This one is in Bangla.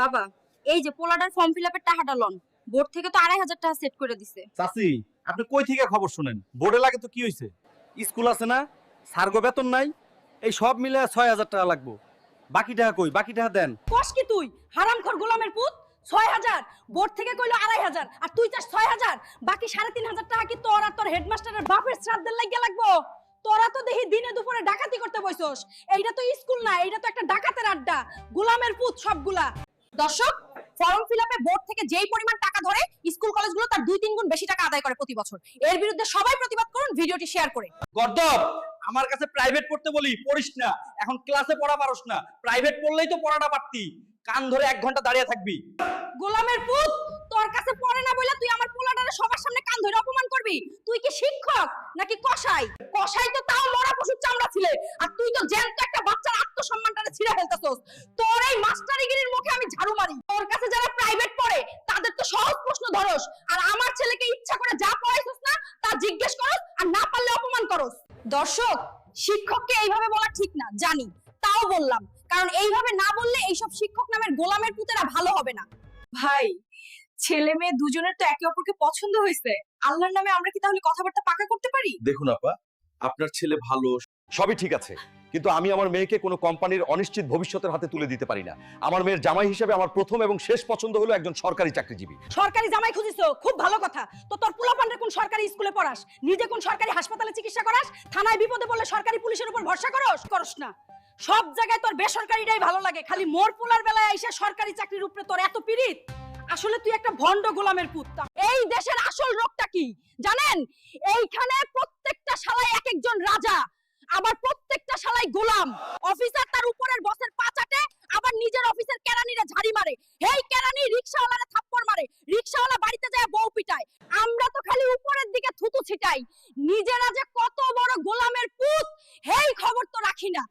বাবা এই যে পোলাডার ফর্ম ফিল আপের টাকাটা লন বোর্ড থেকে তো আড়াই হাজার টাকা সেট করে দিছে। চাচি আপনি কই থেকে খবর শুনেন? বোর্ডে লাগে তো কি হয়েছে স্কুল আছে না সার্গো বেতন নাই এই সব মিলে ছয় হাজার টাকা লাগবো। বাকি টাকা কই? বাকি টাকা দেন। কস কি তুই? হারামখোর গোলামের পুত? ছয় হাজার? বোর্ড থেকে কইলো আড়াই হাজার আর তুই চাস ছয় হাজার? বাকি সাড়ে তিন হাজার টাকা কি তোর আর তোর হেডমাস্টারের বাপের শ্রাদ্ধের লাগিয়া লাগবো? তোরা তো দেখি দিনে দুপুরে ডাকাতি করতে বসছস এইটা তো স্কুল না এইটা তো একটা ডাকাতের আড্ডা। গোলামের পুত সবগুলা। দর্শক ফর্ম ফিল আপে বোর্ড থেকে যেই পরিমাণ টাকা ধরে স্কুল কলেজগুলো তার দুই তিন গুণ বেশি টাকা আদায় করে প্রতি বছর। এর বিরুদ্ধে সবাই প্রতিবাদ করুন ভিডিওটি শেয়ার করে। গর্দব আমার কাছে প্রাইভেট পড়তে বলি পড়িস না। এখন ক্লাসে পড়া পারস না। প্রাইভেট পড়লেই তো পড়াটা পারতি। কান ধরে এক ঘণ্টা দাঁড়িয়ে থাকবি। গোলামের পুত তোর কাছে পড়ে না বলে তুই আমার পোলাটারে সবার সামনে কান ধরে অপমান করবি? তুই কি শিক্ষক নাকি কসাই? কসাই তো তাও মরা পশুর চামড়া ছিলে। আর তুই তো জ্যান্ত একটা বাচ্চার আত্মসম্মানটারে ছিঁড়ে ফেলতেছস। তোর এই আমি তোর কাছে যারা প্রাইভেট পড়ে, তাদের তো সহজ প্রশ্ন ধরস। আর আমার ছেলেকে ইচ্ছা করে যা পড়াইছস না, তা জিজ্ঞেস করস আর না পারলে অপমান করস। দর্শক, শিক্ষককে এইভাবে বলা ঠিক না, জানি। তাও বললাম। কারণ এইভাবে না বললে এইসব শিক্ষক নামের গোলামের পুতেরা ভালো হবে না। ভাই, ছেলে মেয়ে দুজনের তো একে অপরকে পছন্দ হয়েছে আল্লাহর নামে আমরা কি তাহলে কথাবার্তা পাকা করতে পারি? দেখুন আপা, আপনার ছেলে ভালো, সবই ঠিক আছে। কিন্তু আমি আমার মেয়েকে কোনো কোম্পানির অনিশ্চিত ভবিষ্যতের হাতে তুলে দিতে পারি না। আমার মেয়ের জামাই হিসেবে আমার প্রথম এবং শেষ পছন্দ হলো একজন সরকারি চাকরিজীবী। সরকারি জামাই খুঁজিছো? খুব ভালো কথা। তো তোর পোলাপানরে কোন সরকারি স্কুলে পড়াস? নিজে কোন সরকারি হাসপাতালে চিকিৎসা করাস? থানায় বিপদে বললে সরকারি পুলিশের উপর ভরসা করস? করস না। সব জায়গায় তোর বেসরকারিটাই ভালো লাগে। খালি মোর পোলার বেলায় এসে সরকারি চাকরির উপরে তোর এত পিরিত আসলে তুই একটা ভন্ড গোলামের পুত এই দেশের আসল রোগটা কি? জানেন? এইখানে প্রত্যেকটা শালায় এক একজন রাজা। আবার প্রত্যেকটা শালাই গোলাম। অফিসার তার উপরের বসের পাচাটে, আবার নিজের অফিসের কেরানিরা ঝাড়ি মারে। হেই কেরানি রিকশাওয়ালারে থাপ্পড় মারে। রিকশাওয়ালা বাড়িতে যায়, বউ পিটায়। আমরা তো খালি উপরের দিকে থুতু ছিটাই। নিজেরা যে কত বড় গোলামের পুত, হেই খবর তো রাখি না।